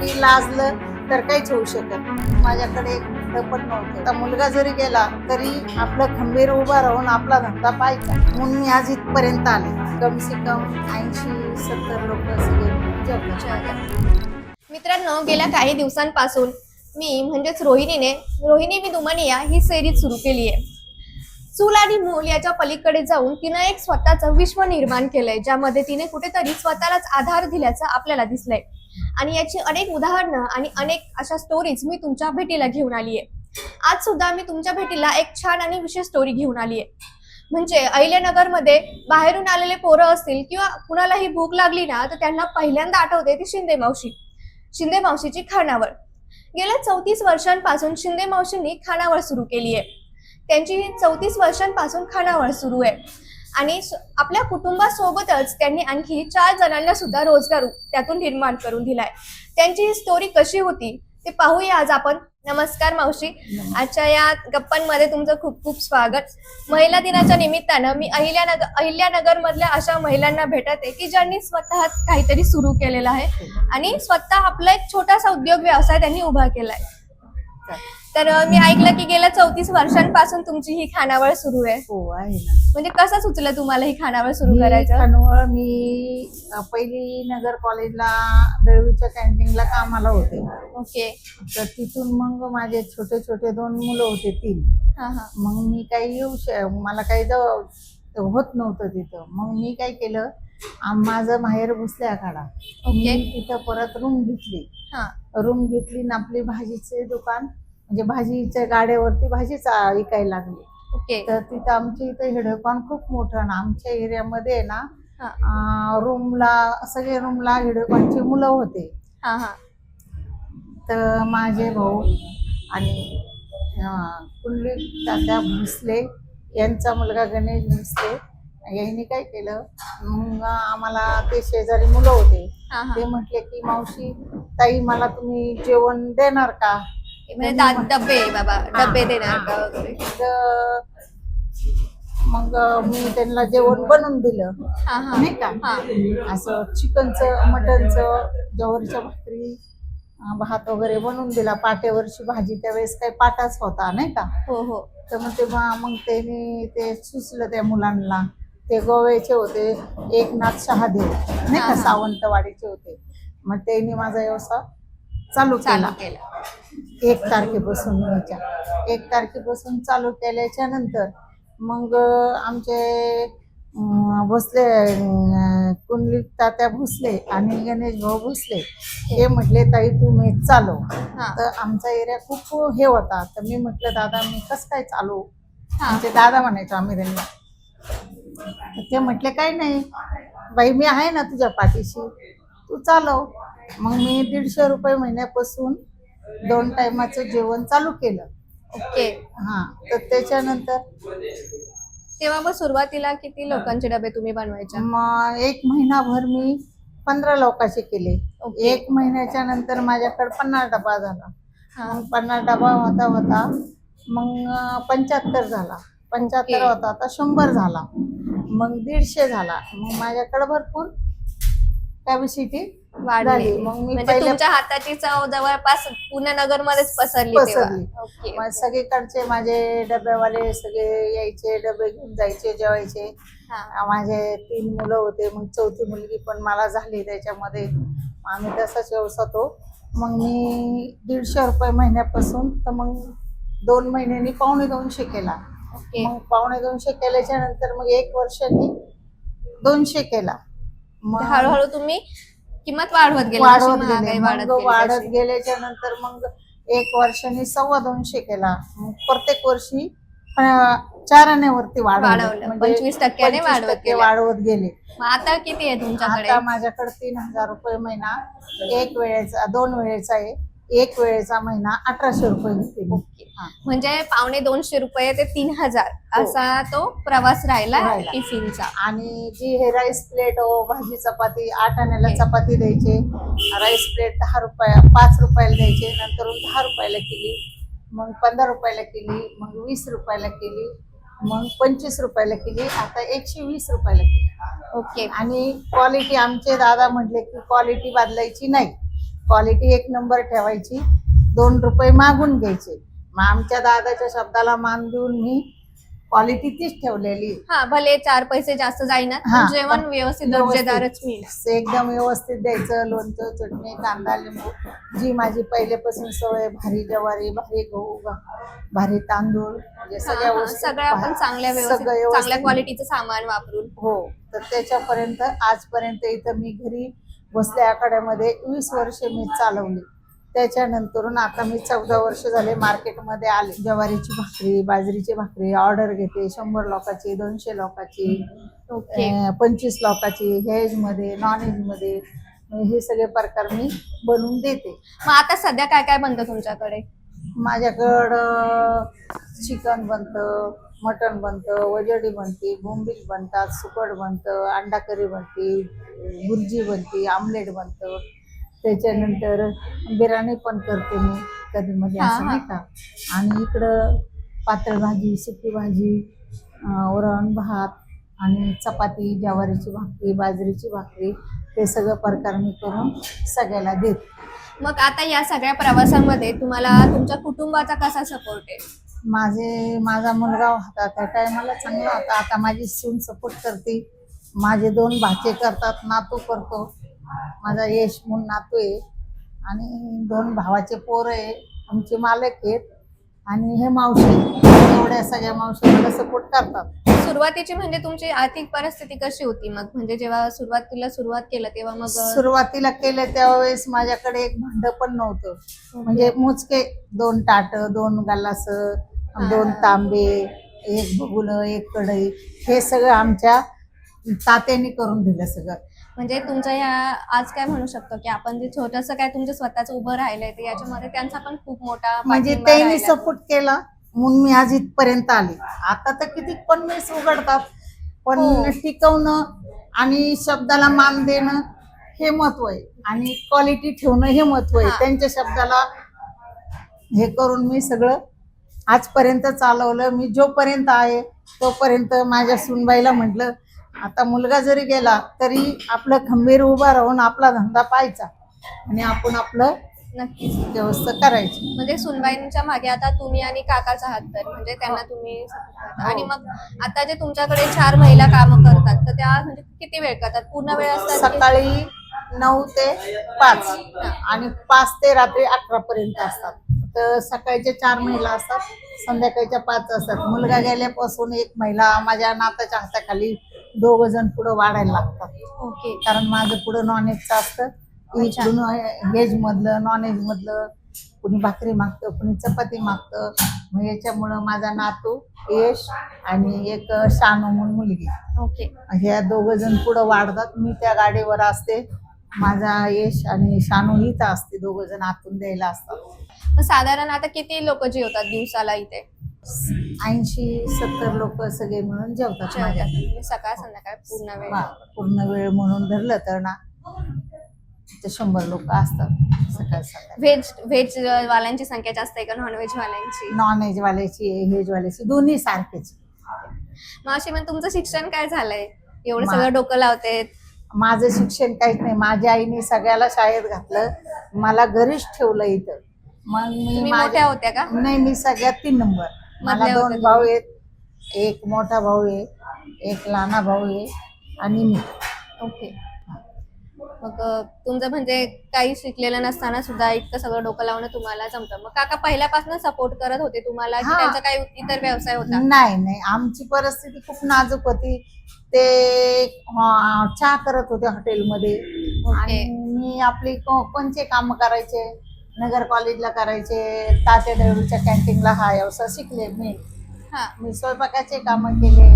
की लाजलं तर काहीच होऊ शकत माझ्याकडे एक पण नव्हतं. आता मुलगा जरी गेला तरी आपलं खंबीर उभा राहून आपला धंदा पाहिजे म्हणून मी आज इथपर्यंत आले. कम से कम ऐंशी सत्तर लोक सगळे मित्रांनो गेल्या काही दिवसांपासून मी म्हणजेच रोहिणीने रोहिणी मी दुमानिया ही सेरीज सुरू केली आहे. चूल आणि मूल याच्या पलीकडे जाऊन तिनं एक स्वतःचं विश्व निर्माण केलंय ज्यामध्ये तिने कुठेतरी स्वतःलाच आधार दिल्याचं आपल्याला दिसलंय. आणि याची अनेक उदाहरणं आणि अनेक अशा स्टोरीज मी तुमच्या भेटीला घेऊन आली आहे आज सुद्धा मी तुमच्या भेटीला एक छान आणि विशेष स्टोरी घेऊन आली आहे म्हणजे अहिल्यानगरमध्ये बाहेरून आलेले पोरं असतील किंवा कुणालाही भूक लागली ना तर त्यांना पहिल्यांदा आठवते ती शिंदे मावशी. शिंदे मावशीची खानावळ. गेल्या चौतीस वर्षांपासून शिंदे मावशींनी खानावळ सुरू केली आहे त्यांची चौतीस वर्षांपासून खानावळ सुरू आहे. आणि आपल्या कुटुंबासोबतच त्यांनी आणखी चार जणांना सुद्धा रोजगार त्यातून निर्माण करून दिलाय. त्यांची ही स्टोरी कशी होती ते पाहूया आज आपण. नमस्कार मावशी. आजच्या या गप्पांमध्ये तुमचं खूप खूप स्वागत. महिला दिनाच्या निमित्तानं मी अहिल्यानगर अहिल्यानगर मधल्या अशा महिलांना भेटत आहे की ज्यांनी स्वतः काहीतरी सुरू केलेलं आहे. आणि स्वतः आपला एक छोटासा उद्योग व्यवसाय त्यांनी उभा केलाय. तर मी ऐकलं की गेल्या चौतीस वर्षांपासून तुमची ही खानावळ सुरू आहे. हो आहे ना. म्हणजे कसं सुचलं तुम्हाला ही खानावळ सुरू मी करायचं? खानवळ मी अ, पहिली नगर कॉलेजला दळवीच्या कॅन्टीनला कामाला होते. ओके. तर तिथून मग माझे छोटे छोटे दोन मुलं होते तीन. हा हा. मग मी काही येऊ श मला काही होत नव्हतं तिथं. मग मी काय केलं आम- माझं माहेर भुसले आखाडा. ओके. तिथं परत रूम घेतली. हा. रूम घेतली आपली भाजीचे दुकान म्हणजे भाजीच्या गाड्यावरती भाजीच विकायला लागली. ओके. तर तिथं आमच्या इथं हिडकॉन खूप मोठं ना आमच्या एरियामध्ये ना हा. रूमला सगळे रूमला हिडकॉनची मुलं होते. हा हा. तर माझे भाऊ आणि कुंडली तात्या भोसले यांचा मुलगा गणेश भोसले. यांनी काय केलं मग आम्हाला ते शेजारी मुलं होते. ते म्हटले की मावशी ताई मला तुम्ही जेवण देणार का? म्हणजे दा- डबे बाबा डबे देणार का हा. वगैरे? तर मग मी त्यांना जेवण बनवून दिलं. हा नाही का? हा. असं चिकनचं मटनचं जवळच्या भाकरी अं, भात वगैरे बनवून दिला. पाट्यावरची भाजी त्यावेळेस काही पाटाच होता नाही का? हो हो. तर मग तेव्हा मग त्यांनी ते सुचलं त्या मुलांना. ते गोव्याचे होते एकनाथ शहादेव. नाही हा, का हा. सावंतवाडीचे होते. मग त्यांनी माझा व्यवसाय चालू चालू केला. केलं. एक तारखेपासून याच्या एक तारखेपासून चालू केल्याच्यानंतर मग आमचे भोसले कुंडली तात्या भोसले आणि गणेश भाऊ भोसले हे म्हटले ताई तुम्ही चालव. हा. तर आमचा एरिया खूप हे होता. तर मी म्हटलं दादा मी कसं काय चालू? आमचे दादा म्हणायचो आम्ही त्यांना. ते म्हटले काही नाही. बाई मी आहे ना तुझ्या पाठीशी. तू चालव. मग मी दीडशे रुपये महिन्यापासून दोन टायमाचं जेवण चालू केलं. ओके. हा तर त्याच्यानंतर तेव्हा मग सुरुवातीला किती लोकांचे डबे तुम्ही बनवायच्या मग एक महिनाभर मी पंधरा लोकांचे केले. एक महिन्याच्या नंतर माझ्याकडे पन्नास डबा झाला. हा. मग पन्नास डबा होता होता. मग पंच्याहत्तर झाला. पंच्याहत्तर ओके. होता आता शंभर झाला. मग दीडशे झाला. मग माझ्याकडे भरपूर कॅपॅसिटी वाढली. मग मी म्हणजे पहिले तुमच्या हाताची चव जवळपास पुणे नगर मध्येच पसरली तेव्हा. पसरली. ओके. मग सगळीकडचे माझे डब्यावाले सगळे यायचे डबे घेऊन जायचे जेवायचे. हा. माझे तीन मुलं होते मग चौथी मुलगी पण मला झाली त्याच्यामध्ये. आम्ही तसाच व्यवसाय मग मी दीडशे रुपये महिन्यापासून तर मग दोन महिन्यांनी पावणे दोनशे केला. ओके. मग पावणे दोनशे केल्याच्यानंतर मग एक वर्षांनी दोनशे केला. मग म्हणजे हळूहळू तुम्ही किंमत वाढवत गेला वाढवत महागाई गेले वाढत मग गेली वाढत तशी. गेल्याच्यानंतर मग एक वर्षांनी सव्वा दोनशे केला मग प्रत्येक वर्षी अं, चार आण्यावरती वाढवलं. म्हणजे 25% ने 25% वाढवत गेले. वाढवत गेले मग आता किती आहे तुमच्याकडे आता माझ्याकडे तीन हजार रुपये महिना एक वेळेचा दोन वेळेचा आहे एक वेळेचा महिना अठराशे रुपये घेते हा. म्हणजे पावणे दोनशे रुपये ते तीन हजार हो. असा तो प्रवास राहिला राहिला. टिफिनचा. आणि जी हे राईस प्लेट हो भाजी चपाती आठ आण्याला. चपाती द्यायचे. राईस प्लेट दहा रुपया पाच रुपयाला द्यायचे. नंतर दहा रुपयाला केली. मग पंधरा रुपयाला केली. मग वीस रुपयाला केली. मग पंचवीस रुपयाला केली. आता एकशे वीस रुपयाला केली. ओके. आणि क्वालिटी आमचे दादा म्हटले की क्वालिटी बदलायची नाही. क्वालिटी एक नंबर ठेवायची दोन रुपये मागून घ्यायचे मग आमच्या दादाच्या शब्दाला मान देऊन मी क्वालिटी तीच ठेवलेली हा भले चार पैसे जास्त हा, पण जेवण पण व्यवस्थित व्यवस्थित. दर्जेदारच मिळेल एकदम व्यवस्थित द्यायचं लोणचं चटणी कांदा लिंबू जी माझी पहिलेपासून सवय भारी ज्वारी भारी गहू भारी तांदूळ म्हणजे हा, सगळ्या हा, वस्तू सगळं आपण भा- चांगल्या सगळं व्यवस्थित व्यवस्थित. चांगल्या क्वालिटीचं सामान वापरून हो तर त्याच्यापर्यंत आजपर्यंत इथं मी घरी बसल्या आखाड्यामध्ये वीस वर्ष मी चालवली. त्याच्यानंतरून आता मी चौदा वर्ष झाले मार्केटमध्ये आले. ज्वारीची भाकरी बाजरीची भाकरी ऑर्डर घेते शंभर लोकांची दोनशे लोकांची पंचवीस लोकांची व्हेजमध्ये नॉन व्हेजमध्ये हे सगळे प्रकार मी बनवून देते. मग आता सध्या काय काय बनतं तुमच्याकडे? माझ्याकडं चिकन बनतं मटण बनतं वजडी बनते बोंबील बनतात सुकट बनतं अंडा करी बनते भुर्जी बनते आमलेट बनतं. त्याच्यानंतर बिर्याणी पण करते मी कधी मध्ये असं. नाही का? आणि इकडं पातळ भाजी सुकी भाजी वरण भात आणि चपाती ज्वारीची भाकरी बाजरीची भाकरी ते सगळं प्रकार मी करून सगळ्याला देते. मग आता या सगळ्या प्रवासामध्ये तुम्हाला तुमच्या कुटुंबाचा कसा सपोर्ट आहे? माझे माझा मुलगा होता त्या टायमाला चांगला होता. आता माझी सून सपोर्ट करते. माझे दोन भाचे करतात नातू करतो. माझा यश म्हणून नातू आहे. आणि दोन भावाचे पोरं आहे. आमचे मालक आहेत. आणि हे मावशी एवढ्या सगळ्या मावशी मला सपोर्ट करतात. सुरुवातीची म्हणजे तुमची आर्थिक परिस्थिती कशी होती मग? म्हणजे जेव्हा सुरुवातीला सुरुवात केलं तेव्हा मग सुरुवातीला केले त्यावेळेस माझ्याकडे एक भांड पण नव्हतं. म्हणजे मोजके दोन ताट दोन गालास दोन तांबे एक बगुल एक कढई हे सगळं आमच्या तात्याने करून दिलं सगळं म्हणजे तुमच्या ह्या आज काय म्हणू शकतो की आपण जे छोटस काय तुमचं स्वतःच उभं राहिलंय ते याच्यामध्ये त्यांचा पण खूप मोठा म्हणजे त्यांनी. सपोर्ट केला म्हणून मी आज इथपर्यंत आले आता तर किती पण मेस उघडतात पण हो. टिकवणं आणि शब्दाला मान देणं हे महत्त्व आहे आणि क्वालिटी ठेवणं हे महत्त्व आहे. त्यांच्या शब्दाला हे करून मी सगळं आजपर्यंत चालवलं मी जोपर्यंत आहे तोपर्यंत माझ्या सुनबाईला म्हटलं आता मुलगा जरी गेला तरी आपलं खंबीर उभा राहून आपला धंदा पाहायचा आणि आपण आपलं नक्कीच व्यवस्था करायची. म्हणजे सुनबाईंच्या मागे आता तुम्ही आणि काकाचा हात तर म्हणजे त्यांना तुम्ही करता. हो. आणि मग आता जे तुमच्याकडे चार महिला काम करतात तर त्या म्हणजे किती वेळ करतात? पूर्ण वेळ असतात सकाळी नऊ ते पाच आणि पाच ते रात्री अकरा पर्यंत असतात. तर सकाळच्या चार महिला असतात संध्याकाळच्या पाच असतात. मुलगा गेल्यापासून एक महिला माझ्या नाताच्या हाताखाली दोघ जण पुढे वाढायला लागतात. ओके. कारण माझं पुढं नॉनव्हेजचं असतं. इकडून व्हेज मधलं नॉनव्हेज मधलं कुणी भाकरी मागतं कुणी चपाती मागतं. मग याच्यामुळं माझा नातू यश आणि एक शानू म्हणून मुलगी. ओके. ह्या दोघ जण पुढे वाढतात. मी त्या गाडीवर असते. माझा यश आणि शानू इथं असते. दोघ जण आतून द्यायला असतात. मग साधारण आता किती लोक जेवतात दिवसाला इथे? ऐंशी सत्तर लोक सगळे मिळून जेवतात म्हणजे सकाळ संध्याकाळ पूर्ण वेळ. पूर्ण वेळ म्हणून धरलं तर ना ते शंभर लोक असतात सकाळ सकाळ व्हेज व्हेज वाल्यांची संख्या जास्त आहे का नॉन व्हेज वाल्यांची? नॉन व्हेज वाल्याची व्हेज वाल्याची दोन्ही सारखेच. मग अशी मग तुमचं शिक्षण काय झालंय? एवढं मा- सगळं डोकं लावते माझं शिक्षण काहीच नाही. माझ्या आईने सगळ्याला शाळेत घातलं. मला घरीच ठेवलं इथं. मग मी तुम्ही माझ्या- मोठ्या होत्या का? नाही मी सगळ्यात तीन नंबर. मला मधल्या दोन भाऊ आहेत. एक मोठा भाऊ आहे एक लहाना भाऊ आहे आणि मी. ओके. मग अं, तुमचं म्हणजे काही शिकलेलं नसताना सुद्धा इतकं सगळं डोकं लावणं तुम्हाला जमतं. मग काका पहिल्यापासून सपोर्ट करत होते तुम्हाला की हा. त्यांचा काही इतर व्यवसाय होता? नाही नाही. आमची परिस्थिती खूप नाजूक होती. ते अं, चहा करत होते हॉटेलमध्ये. आणि मी आपली को- कोणचे काम करायचे? नगर कॉलेजला करायचे तात्या देवळीच्या कॅन्टीनला हा व्यवसाय शिकले मी. हा. मी स्वयंपाकाचे कामं केले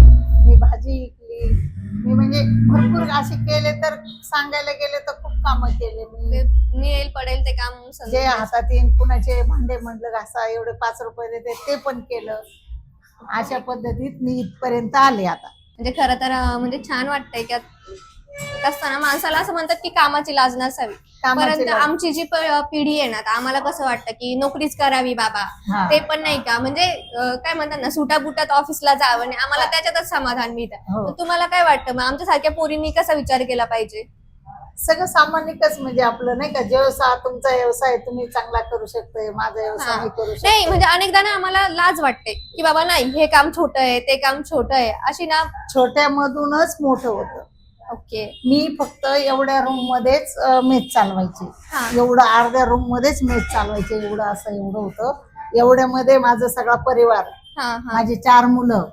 मी भाजी विकली. मी म्हणजे भरपूर असे केले तर सांगायला गेले तर खूप कामं केले मी. येईल पडेल ते काम जे. हातात येईन कुणाचे भांडे म्हणलं घासा एवढे पाच रुपये देते ते पण केलं. अशा पद्धतीत मी इथपर्यंत आले आता. म्हणजे खरं तर म्हणजे छान वाटतंय की असताना माणसाला असं म्हणतात की कामाची लाज नसावी. कामाची परंतु लाज. आमची जी प- पिढी आहे ना आम्हाला कसं वाटतं की नोकरीच करावी बाबा? हा. ते पण नाही का? म्हणजे अं, काय म्हणतात ना सुटा बुटात ऑफिसला जावं आणि आम्हाला त्याच्यातच समाधान मिळतं. हो. तर तुम्हाला काय वाटतं? मग आमच्या सारख्या पोरींनी कसा विचार केला पाहिजे? सगळं सामान्यकच म्हणजे आपलं नाही का? व्यवसाय तुमचा व्यवसाय तुम्ही चांगला करू शकतोय माझा व्यवसाय. मी करू नाही शकते म्हणजे अनेकदा ना आम्हाला लाज वाटते की बाबा नाही हे काम छोटं आहे ते काम छोटं आहे. अशी ना छोट्या मधूनच मोठं होतं. ओके. मी फक्त एवढ्या रूम मध्येच मेच चालवायची. एवढं अर्ध्या रूम मध्येच मेच चालवायचे एवढं असं एवढं होतं. एवढ्यामध्ये माझा सगळा परिवार माझे चार मुलं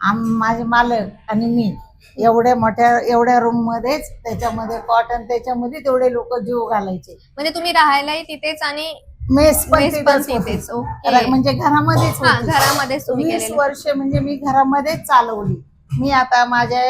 आम माझे मालक आणि मी एवढ्या मोठ्या एवढ्या रूम मध्येच त्याच्यामध्ये कॉटन त्याच्यामध्ये तेवढे लोक जीव घालायचे. म्हणजे तुम्ही राहायलाही तिथेच आणि मेस पण तिथंच म्हणजे घरामध्येच. घरामध्येच वीस वर्ष म्हणजे मी घरामध्येच चालवली. मी आता माझ्या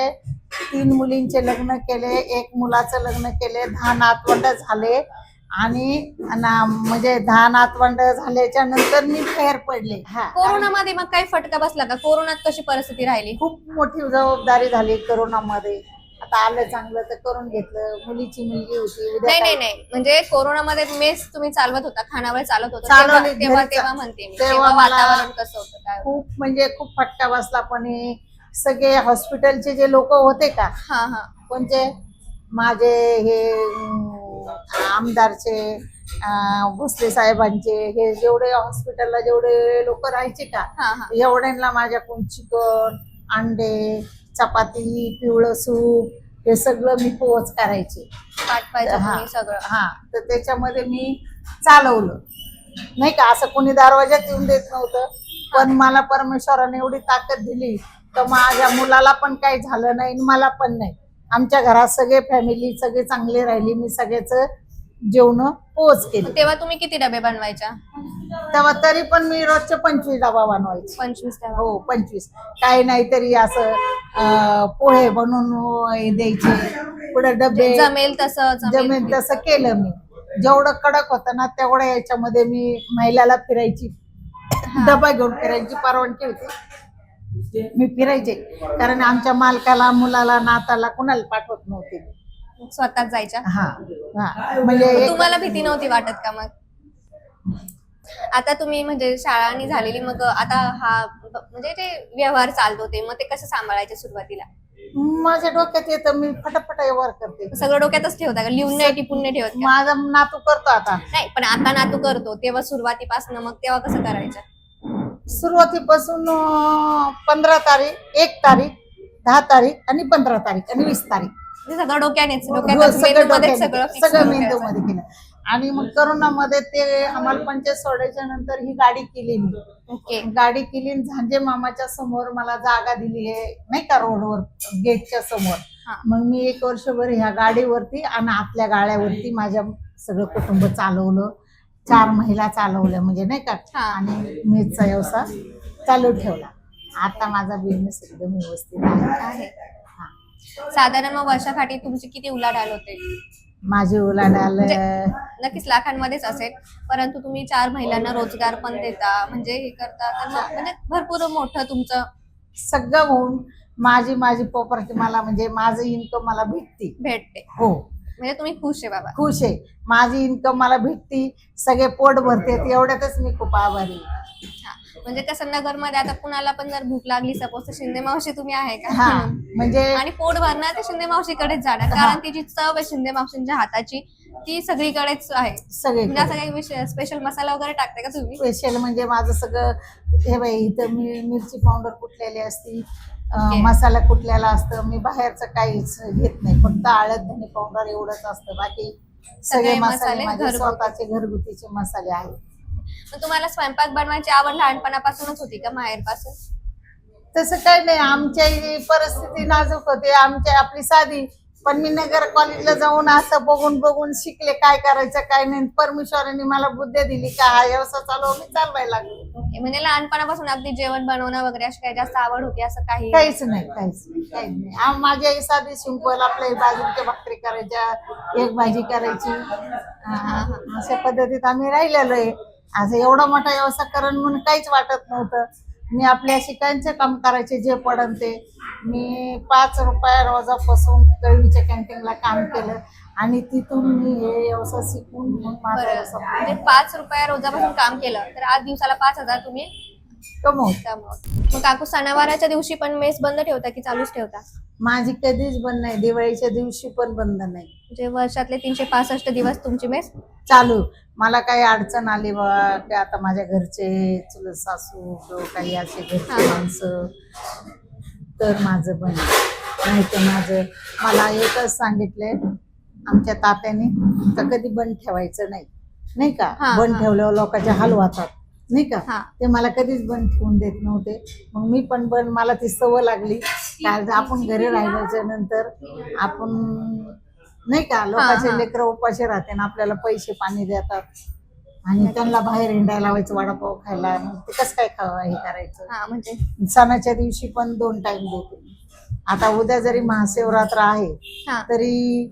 तीन मुलींचे लग्न केले एक मुलाचं लग्न केले दहा नातवंड झाले. आणि ना- म्हणजे दहा नातवंड झाल्याच्यानंतर मी फेर पडले. हा. कोरोनामध्ये मग काही फटका बसला का? कोरोनात कशी परिस्थिती राहिली? खूप मोठी जबाबदारी झाली करोनामध्ये. आता आलं चांगलं तर करून घेतलं. मुलीची मुलगी होती उद्या नाही नाही काय- नाही म्हणजे कोरोनामध्ये मेस तुम्ही चालवत होता खानावळ चालत होता. चालवली, तेव्हा तेव्हा घरी चा- तेव्हा म्हणते मी. तेव्हा तेव्हा मला- वातावरण कसं होतं काय होतं? खूप म्हणजे खूप फटका बसला पण हे सगळे हॉस्पिटलचे जे लोक होते का हा हा. म्हणजे माझे हे आमदारचे भोसले साहेबांचे हे जेवढे हॉस्पिटलला जेवढे लोक राहायचे का एवढ्यांना माझ्याकडून चिकन अंडे चपाती पिवळं सूप हे सगळं मी पोच करायचे. हा. सगळं. हा. तर त्याच्यामध्ये मी चालवलं. नाही का असं कोणी दरवाजात येऊन देत नव्हतं पण मला परमेश्वराने एवढी ताकद दिली. तर माझ्या मुलाला पण काही झालं नाही आणि मला पण नाही. आमच्या घरात सगळे फॅमिली सगळे चांगले राहिली. मी सगळेच जेवण पोच केले. तेव्हा तुम्ही किती डबे बनवायच्या? तेव्हा तरी पण मी रोजचे पंचवीस डबा बनवायचे. पंचवीस तेव्हा हो पंचवीस. काही नाही तरी असं पोहे बनवून द्यायचे. पुढे डबे जमेल तसं जमेल. तसं केलं मी. जेवढं कडक होतं ना तेवढ्या याच्यामध्ये मी महिलाला फिरायची. डबा घेऊन फिरायची परवानगी होती. मी फिरायचे. कारण आमच्या मालकाला मुलाला नाताला कुणाला पाठवत नव्हते. मी. स्वतःच जायच्या? हा हा. म्हणजे मग एक- तुम्हाला भीती नव्हती वाटत का मग? आता तुम्ही म्हणजे शाळानी झालेली मग आता हा म्हणजे ते व्यवहार चालतो ते मग ते कसं सांभाळायचे सुरुवातीला? माझ्या डोक्यात येतं मी फटाफट व्यवहार करते. सगळं डोक्यातच ठेवता का? लिहून नाही टिपून नाही ठेवत का? माझा नातू करतो आता. नाही पण आता ना तू करतो तेव्हा सुरुवातीपासून मग तेव्हा कसं करायचं? सुरुवातीपासून पंधरा तारीख एक तारीख दहा तारीख आणि पंधरा तारीख आणि वीस तारीख. म्हणजे सगळं डोक्यानेच डोक्यात सगळं मेंदूमध्येच डोक्यात- सगळं fix सगळं करून मेंदू ठेवायचं. मध्ये केलं. आणि मग करोनामध्ये ते आम्हाला पंचायत सोडायच्या नंतर ही गाडी केली मी ओके. गाडी केली आणि झांजे मामाच्या समोर मला जागा दिली आहे नाही का रोडवर गेटच्या समोर. हा. मग मी एक वर्षभर ह्या गाडीवरती आणि आतल्या गाड्यावरती माझ्या सगळं कुटुंब चालवलं. चार महिला चालवल्या म्हणजे नाही का. आणि मेसचा व्यवसाय चालू ठेवला. आता माझा बिझनेस एकदम व्यवस्थित आहे. आहे हा. साधारण मग वर्षाकाठी तुमची किती उलाढाल होते? माझी उलाढाल म्हणजे- नक्कीच लाखांमध्येच असेल परंतु तुम्ही चार महिलांना रोजगार पण देता म्हणजे हे करता तर म्हणजे भरपूर मोठं तुमचं. सगळं होऊन माझी माझी प्रॉपर्टी मला म्हणजे माझं इन्कम मला भेटते. भेटते. हो. म्हणजे तुम्ही खुश आहे बाबा. खुश आहे. माझी इन्कम मला भेटती सगळे पोट भरते एवढ्यातच मी खूप आभारी आहे. म्हणजे कसं नगरमध्ये आता कुणाला पण जर भूक लागली सपोज तर शिंदे मावशी तुम्ही आहे का? हा म्हणजे आणि पोट भरणार ते शिंदे मावशीकडेच जाणार. कारण तिची चव आहे शिंदे मावशींच्या हाताची ती सगळीकडेच आहे. सगळे म्हणजे काही विषय स्पेशल मसाला वगैरे टाकते का तुम्ही? स्पेशल म्हणजे माझं सगळं हे बाई इथं मी मिरची पावडर कुटलेली असती Okay. मसाला कुटलेला असतं मी बाहेरचं काहीच घेत नाही. फक्त हळद धने पावडर एवढंच असतं. बाकी सगळे मसाले माझे. स्वतःचे घरगुतीचे मसाले आहेत. मग तुम्हाला स्वयंपाक बनवायची आवड लहानपणापासूनच होती का माहेरपासून तसं काही नाही. आमच्या परिस्थिती नाजूक होती. आमच्या आपली साधी पण मी नगर कॉलेजला जाऊन असं बघून बघून शिकले काय करायचं काय नाही. परमेश्वराने मला बुद्धी दिली का हा व्यवसाय चालव मी चालवायला लागले. ओके म्हणजे लहानपणापासून अगदी जेवण बनवणं वगैरे अशी काही जास्त आवड होती असं काही? काहीच नाही काहीच नाही काहीच नाही. आम- माझी आई साधी सिंपल आपल्या बाजरीच्या भाकरी करायच्या एक भाजी करायची. हा, अशा पद्धतीत आम्ही राहिलेलो आहे. असं एवढा मोठा व्यवसाय करण म्हणून काहीच वाटत नव्हतं. मी आपल्या शिकायचं काम करायचे जे पडन ते. मी पाच रुपया रोजापासून कळवीच्या कॅन्टीनला काम केलं आणि तिथून मी हे व्यवसाय शिकून मग माझा बरं. व्यवसाय म्हणजे पाच रुपया रोजापासून काम केलं तर आज दिवसाला पाच हजार तुम्ही कमवते त्यामुळं मग काकू सणावाराच्या दिवशी पण मेस बंद ठेवता की चालूच ठेवता? माझी कधीच बंद नाही. दिवाळीच्या दिवशी पण बंद नाही. म्हणजे वर्षातले तीनशे पासष्ट दिवस तुमची मेस? चालू. मला काही अडचण आली बा आता माझ्या घरचे चुलत सासू किंवा काही असे घरचे हा. माणसं तर माझं बंद. नाही तर माझं मला एकच सांगितलंय आमच्या तात्याने तर कधी बंद ठेवायचं नाही. नाही का? बंद हा. ठेवल्यावर लोकांचे हाल होतात नाही का? ते मला कधीच बंद ठेवून देत नव्हते. मग मी पण बंद मला ती सवय लागली. कारण आपण घरी राहिल्याच्या नंतर आपण नाही का लोकांचे. लेकरं उपाशी राहते ना आपल्याला पैसे पाणी देतात. आणि त्यांना बाहेर हिंडायला लावायचं वडापाव खायला. मग ते कसं काय खावं हे करायचं? म्हणजे? सणाच्या दिवशी पण दोन टाइम देते. आता उद्या जरी महाशिवरात्र आहे तरी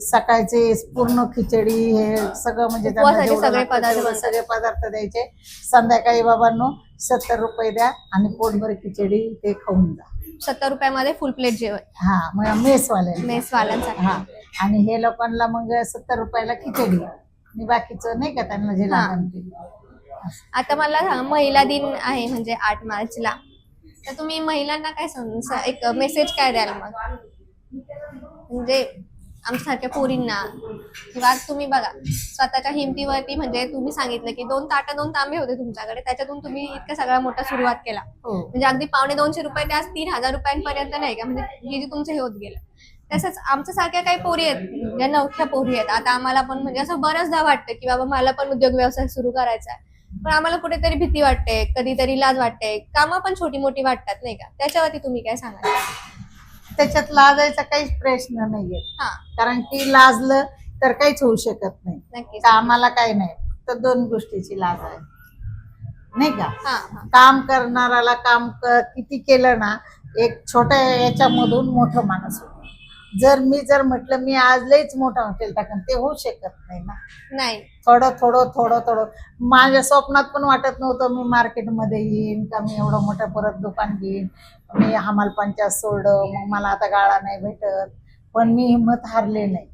सकाळचे पूर्ण खिचडी हे सगळं म्हणजे त्यांना उपवासाचे जेवढं सगळे लागतं पदार्थ तेवढे बनतात. सगळे पदार्थ द्यायचे. संध्याकाळी बाबांनो सत्तर रुपये द्या आणि पोटभर खिचडी ते खाऊन जा. सत्तर रुपयामध्ये फुल प्लेट जेवण. हा मग मेसवाले मेस वाल्यांसाठी हा. आणि हे लोकांना मग सत्तर रुपयाला खिचडी. आणि बाकीचं नाही का त्यांना जे हा. लागेल ते. आता मला सांग महिला दिन आहे म्हणजे आठ मार्चला. तर तुम्ही महिलांना काय सांग स- एक मेसेज काय द्याल मग? म्हणजे आमच्यासारख्या पोरींना. किंवा तुम्ही बघा स्वतःच्या हिमतीवरती म्हणजे तुम्ही सांगितलं की दोन ताटं दोन तांबे होते तुमच्याकडे त्याच्यातून तुम्ही इतका सगळा मोठा सुरुवात केला. हो. म्हणजे अगदी पावणे दोनशे रुपये ते आज तीन हजार रुपयांपर्यंत नाही का म्हणजे हे जे तुमचं हे होत गेलं. तसंच आमच्यासारख्या काही पोरी आहेत ज्या नवख्या पोरी आहेत. आता आम्हाला पण म्हणजे असं बऱ्याचदा वाटतं की बाबा मला पण उद्योग व्यवसाय सुरू करायचा आहे. पण आम्हाला कुठेतरी भीती वाटते कधीतरी लाज वाटते. कामं पण छोटी मोठी वाटतात नाही का? त्याच्यावरती तुम्ही काय सांगाल? त्याच्यात लाजायचा काहीच प्रश्न नाहीये. हा. कारण की लाजलं तर काहीच होऊ शकत नाही. नक्कीच. कामाला काही नाही. तर दोन गोष्टीची लाज आहे. नाही का? हा हा. काम करणाराला काम क- किती केलं ना एक छोट्या याच्यामधून मोठं माणूस होतो. जर मी जर म्हटलं मी आज लईच मोठा हॉटेल टाकन ते होऊ शकत नाही ना. नाही. थोडं थोडं थोडं थोडं. माझ्या स्वप्नात पण वाटत नव्हतं मी मार्केटमध्ये येईन का मी एवढं मोठं परत दुकान घेईन. मी हमाल पंचायत सोडलं मग मला आता गाळा नाही भेटत. पण मी हिंमत हारले नाही.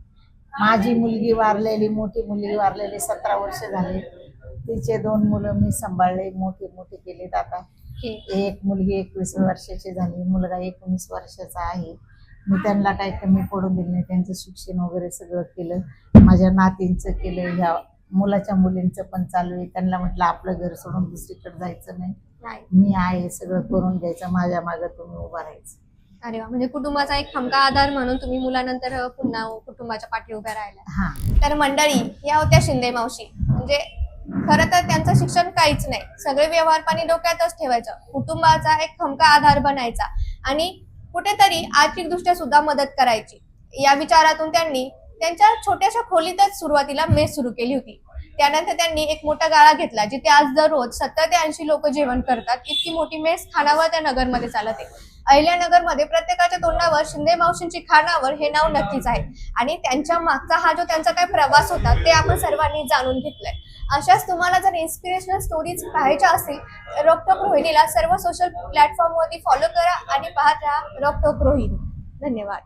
माझी मुलगी वारलेली मोठी मुलगी वारलेली सतरा वर्ष झाली. तिचे दोन मुलं मी सांभाळले मोठी मोठी केलीत आता. एक मुलगी एकवीस वर्षाची झाली मुलगा एकोणीस वर्षाचा आहे. मी त्यांना काही कमी पडून दिलं नाही. त्यांचं शिक्षण वगैरे सगळं केलं. माझ्या नातींचं केलं. ह्या मुलाच्या मुलींचं पण चालू आहे. त्यांना म्हटलं आपलं घर सोडून दुसरीकडे जायचं नाही. मी आहे सगळं करून घ्यायचं. माझ्या मागं तुम्ही उभा राहायचं. अरे वा. म्हणजे कुटुंबाचा एक खमका आधार म्हणून तुम्ही मुलानंतर पुन्हा कुटुंबाच्या पाठी उभ्या राहिल्या. हा. तर मंडळी या होत्या शिंदे मावशी. म्हणजे खरं तर त्यांचं शिक्षण काहीच नाही. सगळे व्यवहार पाणी डोक्यातच ठेवायचं. कुटुंबाचा एक खमका आधार बनायचा. आणि कुठेतरी आर्थिकदृष्ट्या सुद्धा मदत करायची. या विचारातून त्यांनी त्यांच्या छोट्याशा खोलीतच सुरुवातीला मेस सुरू केली होती. त्यानंतर त्यांनी एक मोठा गाळा घेतला जिथे आज दररोज सत्तर ते ऐंशी लोक जेवण करतात. इतकी मोठी मेस खानावर त्या नगरमध्ये चालते. अहिल्यानगरमध्ये प्रत्येकाच्या तोंडावर शिंदे मावशींची खानावर हे नाव नक्कीच आहे. आणि त्यांच्या मागचा हा जो त्यांचा काय प्रवास होता ते आपण सर्वांनी जाणून घेतलंय. अशाच तुम्हाला जर इन्स्पिरेशनल स्टोरीज पाहायच्या असतील तर रॉकटॉक रोहिणीला सर्व सोशल प्लॅटफॉर्मवरती फॉलो करा आणि पाहत राहा रॉकटॉक रोहिणी धन्यवाद.